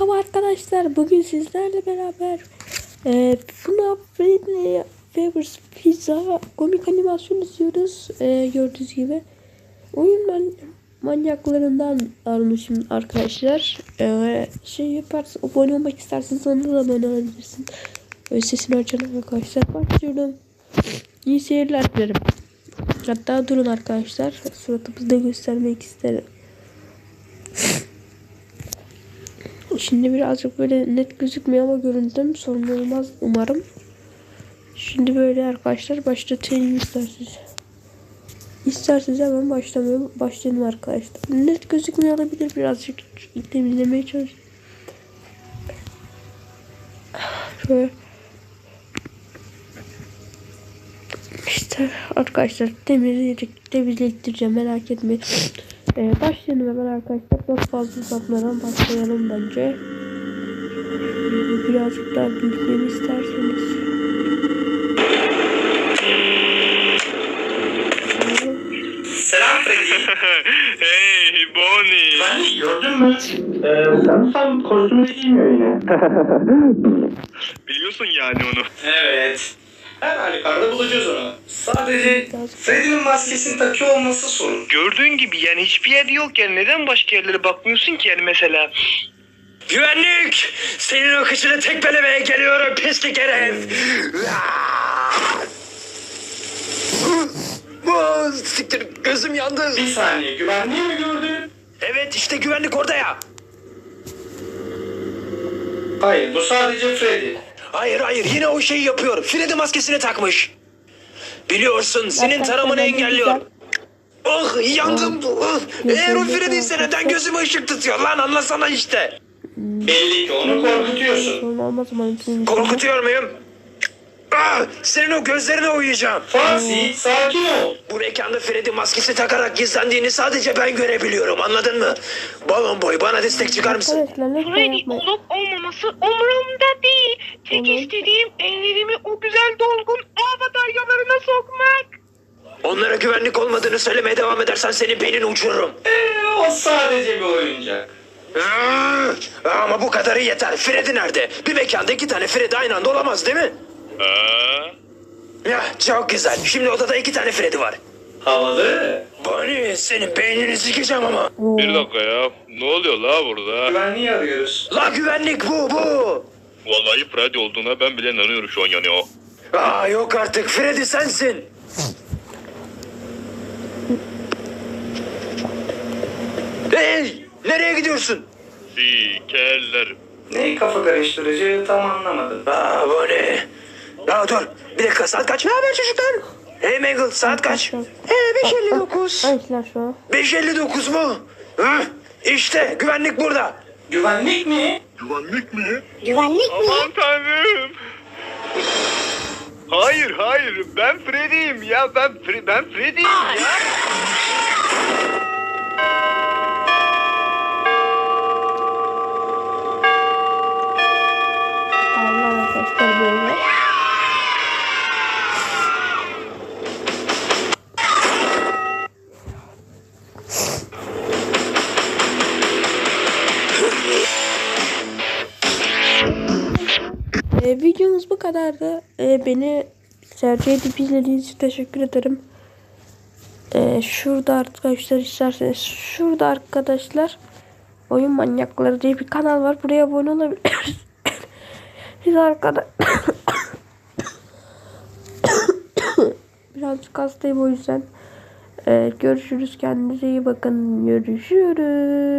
Merhaba arkadaşlar. Bugün sizlerle beraber e, FNAF Friendly Favors Pizza komik animasyon izliyoruz. E, gördüğünüz gibi. Oyun man manyaklarından almışım arkadaşlar. E, şey yaparsın abone olmak istersen sana da abone olabilirsin. E, sesini açalım arkadaşlar. Başlıyorum. İyi seyirler dilerim. Hatta durun arkadaşlar. Suratımızı da göstermek isterim. Şimdi birazcık böyle net gözükmüyor ama görüntüm sorun olmaz umarım. Şimdi böyle arkadaşlar başlatayım isterseniz. İsterseniz hemen başlamıyorum. Başlayalım arkadaşlar. Net gözükmüyor olabilir birazcık temizlemeye çalışayım. Şöyle. İşte arkadaşlar temizleyecek, temizlettireceğim merak etmeyin. Ee, başlayalım hemen arkadaşlar. Çok fazla uzatmadan başlayalım bence. Birazcık daha büyütmemi isterseniz. Selam Freddy. hey Bonnie. Ben gördün mü? Ee, sen tam kostümü giymiyor yine. Biliyorsun yani onu. Evet. Her halükarda bulacağız onu. Sadece Freddy'nin maskesini takıyor olması sorun. Gördüğün gibi yani hiçbir yer yok yani neden başka yerlere bakmıyorsun ki yani mesela. Güvenlik! Senin o kıçını tekmelemeye geliyorum pislik herif! Bu siktir gözüm yandı. Bir saniye güvenliği mi gördün? Evet işte güvenlik orada ya. Hayır bu sadece Freddy. Hayır hayır yine o şeyi yapıyor. Freddy maskesini takmış. Biliyorsun senin taramanı engelliyor. Oh yandım. Oh. Eğer o Freddy ise neden gözüme ışık tutuyor lan anlasana işte. Belli ki onu korkutuyorsun. Korkutuyor muyum? Ah, senin o gözlerine uyuyacağım. Fancy sakin ol. Bu mekanda Freddy maskesi takarak gizlendiğini sadece ben görebiliyorum anladın mı? Balon boy bana destek çıkar mısın? Freddy olup olmaması umurumda değil. Tek istediğim ellerimi o güzel dolgun ağ bataryalarına sokmak. Onlara güvenlik olmadığını söylemeye devam edersen senin beynini uçururum. Ee, o sadece bir oyuncak. Ah, Ama bu kadarı yeter. Freddy nerede? Bir mekanda iki tane Freddy aynı anda olamaz değil mi? Ya çok güzel. Şimdi odada iki tane Freddy var. Havalı. Bonnie senin beynini sikeceğim ama. bir dakika ya. Ne oluyor la burada? Güvenliği arıyoruz. La güvenlik bu bu. Vallahi Freddy olduğuna ben bile inanıyorum şu an yani o. Aa yok artık Freddy sensin. Hey nereye gidiyorsun? Sikerler. Neyi kafa karıştırıcı tam anlamadım. Aa bu ne? Ya dur bir dakika saat kaç? Ne haber çocuklar? Hey Mangle saat kaç? Ee 5.59. Arkadaşlar şu an. 5.59 mu? Hı? İşte güvenlik burada. Güvenlik mi? Aman tanrım. Hayır hayır ben Freddy'yim ya ben Fre ben Freddy'yim ya. Kadardı. Ee, beni tercih edip izlediğiniz için teşekkür ederim. Ee, şurada arkadaşlar isterseniz şurada arkadaşlar Oyun Manyakları diye bir kanal var. Buraya abone olabilirsiniz. Biz arkada birazcık hastayım o yüzden. Ee, görüşürüz. Kendinize iyi bakın. Görüşürüz.